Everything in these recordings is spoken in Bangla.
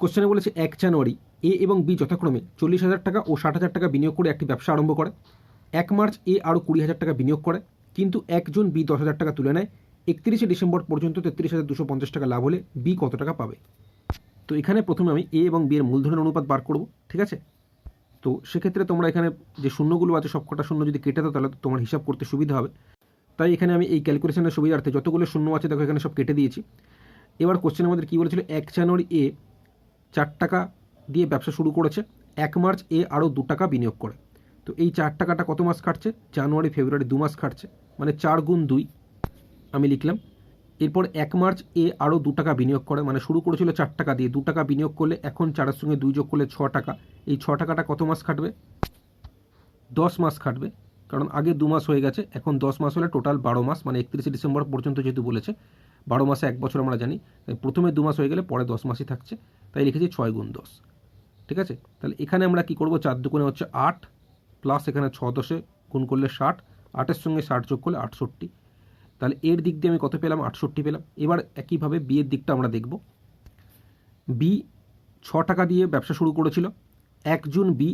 কোশ্চেনে বলেছে, এক জানুয়ারি এ এবং বি যথাক্রমে চল্লিশ হাজার টাকা ও ষাট হাজার টাকা বিনিয়োগ করে একটি ব্যবসা আরম্ভ করে। এক মার্চ এ আরও কুড়ি হাজার টাকা বিনিয়োগ করে, কিন্তু এক একজন বি দশ হাজার টাকা তুলে নেয়। একত্রিশে ডিসেম্বর পর্যন্ত তেত্রিশ হাজার দুশো পঞ্চাশ টাকা লাভ হলে বি কত টাকা পাবে? তো এখানে প্রথমে আমি এ এবং বি এর মূলধনের অনুপাত বার করব, ঠিক আছে? তো সেক্ষেত্রে তোমরা এখানে যে শূন্যগুলো আছে সব কটা শূন্য যদি কেটে দাও, তাহলে তোমার হিসাব করতে সুবিধা হবে। তাই এখানে আমি এই ক্যালকুলেশনের সুবিধার্থে যতগুলো শূন্য আছে, দেখো এখানে সব কেটে দিয়েছি। এবার কোশ্চেন আমাদের কী বলেছিল? এক জানুয়ারি এ চার টাকা দিয়ে ব্যবসা শুরু করেছে। এক মার্চ এ আরও দু টাকা বিনিয়োগ করে। তো এই চার টাকাটা কত মাস কাটছে জানুয়ারি, ফেব্রুয়ারি দু মাস কাটছে মানে চার গুণ দুই, আমি লিখলাম। এরপর এক মার্চ এ আরও দু টাকা বিনিয়োগ করে। মানে শুরু করেছিল চার টাকা দিয়ে। দু টাকা বিনিয়োগ করলে এখন চারের সঙ্গে দুই যোগ করলে ছ টাকা। এই ছ টাকাটা কত মাস খাটবে? দশ মাস খাটবে। কারণ আগে দু মাস হয়ে গেছে। এখন দশ মাস হলে টোটাল বারো মাস। মানে একত্রিশে ডিসেম্বর পর্যন্ত যেহেতু বলেছে বারো মাসে এক বছর আমরা জানি, তাই প্রথমে দু মাস হয়ে গেলে পরে দশ মাসই থাকছে, তাই লিখেছি ছয় গুণ দশ। ঠিক আছে? তাহলে এখানে আমরা কি করব? চার দুগুণে হচ্ছে আট প্লাস এখানে ছ দশে গুণ করলে ষাট, আটের সঙ্গে ষাট যোগ করলে আটষট্টি। তাহলে এর দিক দিয়ে আমি কত পেলাম? আটষট্টি পেলাম। এবার একইভাবে বিয়ের দিকটা আমরা দেখব। বি ছ টাকা দিয়ে ব্যবসা শুরু করেছিল একজন বি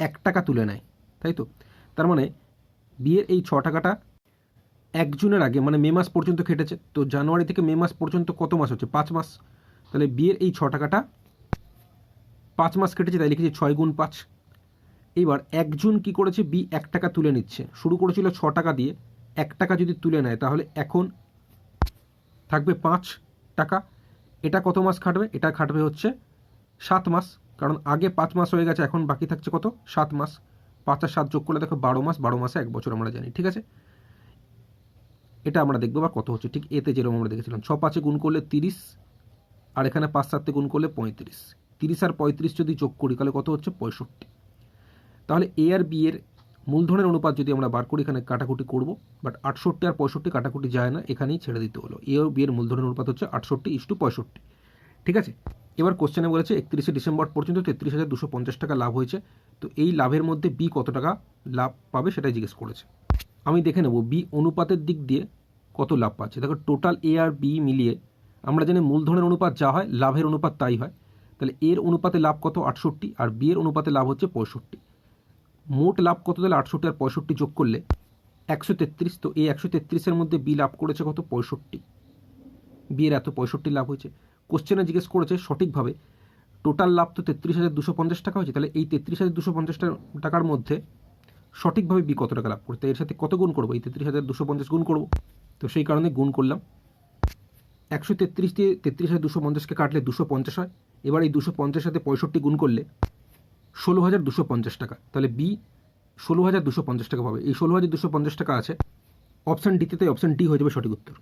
এক টাকা তুলে নেয়, তাই তো? তার মানে বিয়ের এই ছ টাকাটা এক জুনের আগে মানে মে মাস পর্যন্ত খেটেছে। তো জানুয়ারি থেকে মে মাস পর্যন্ত কত মাস হচ্ছে? পাঁচ মাস। তাহলে বিয়ের এই ছ টাকাটা পাঁচ মাস কেটেছে, তাই লিখেছি ছয় গুণ পাঁচ। এইবার একজন কি করেছে? বি এক টাকা তুলে নিচ্ছে। শুরু করেছিল ছ টাকা দিয়ে। এক টাকা যদি তুলে নেয়, তাহলে এখন থাকবে পাঁচ টাকা। এটা কত মাস খাটবে? এটা খাটবে হচ্ছে সাত মাস। কারণ আগে পাঁচ মাস হয়ে গেছে, এখন বাকি থাকছে কত? সাত মাস। পাঁচ আর সাত যোগ করলে দেখো বারো মাস। বারো মাসে এক বছর আমরা জানি, ঠিক আছে? এটা আমরা দেখব বা কত হচ্ছে। ঠিক এতে যেরকম আমরা দেখেছিলাম, ছ পাঁচে গুণ করলে তিরিশ, আর এখানে পাঁচ সাতে গুণ করলে পঁয়ত্রিশ। তিরিশ আর পঁয়ত্রিশ যদি যোগ করি, তাহলে কত হচ্ছে? পঁয়ষট্টি। তাহলে এ আর বি এর মূলধনের অনুপাত যদি আমরা বার করি, এখানে কাটাকুটি করব বাট আটষট্টি আর পঁয়ষট্টি কাটাকুটি যায় না, এখানেই ছেড়ে দিতে হলো। এ ও বি এর মূলধনের অনুপাত হচ্ছে আটষট্টি ইস্টু পঁয়ষট্টি। ঠিক আছে? এবার কোশ্চেনে বলেছে, একত্রিশে ডিসেম্বর পর্যন্ত তেত্রিশ হাজার দুশো পঞ্চাশ টাকা লাভ হয়েছে। তো এই লাভের মধ্যে বি কত টাকা লাভ পাবে সেটাই জিজ্ঞেস করেছে। আমি দেখে নেব বি অনুপাতের দিক দিয়ে কত লাভ পাচ্ছে। দেখো টোটাল এ আর বি মিলিয়ে আমরা জানি মূলধনের অনুপাত যা হয়, লাভের অনুপাত তাই হয়। তাহলে এর অনুপাতে লাভ কত? আটষট্টি। আর বি এর অনুপাতে লাভ হচ্ছে পঁয়ষট্টি। মোট লাভ কত? তাহলে আটষট্টি আর পঁয়ষট্টি যোগ করলে একশো তেত্রিশ। তো এই একশো তেত্রিশের মধ্যে বি লাভ করেছে কত? পঁয়ষট্টি। বিয়ের এত পঁয়ষট্টি লাভ হয়েছে। কোশ্চেনে জিজ্ঞেস করেছে সঠিকভাবে টোটাল লাভ তো তেত্রিশ হাজার দুশো পঞ্চাশ টাকা হয়েছে। তাহলে এই তেত্রিশ হাজার দুশো পঞ্চাশ টাকার মধ্যে সঠিকভাবে বি কত টাকা লাভ করতে, এর সাথে কত গুণ করব? এই তেত্রিশ হাজার দুশো পঞ্চাশ গুণ করব। তো সেই কারণে গুণ করলাম। একশো তেত্রিশ দিয়ে তেত্রিশ হাজার দুশো পঞ্চাশকে কাটলে দুশো পঞ্চাশ হয়। এবার এই দুশো পঞ্চাশ সাথে পঁয়ষট্টি গুণ করলে ষোলো হাজার দুশো পঞ্চাশ টাকা। তাহলে বি ষোলো হাজার দুশো পঞ্চাশ টাকা পাবে। এই ষোলো হাজার দুশো পঞ্চাশ টাকা আছে। অপশান ডিতে তাই অপশান ডি হয়ে যাবে সঠিক উত্তর।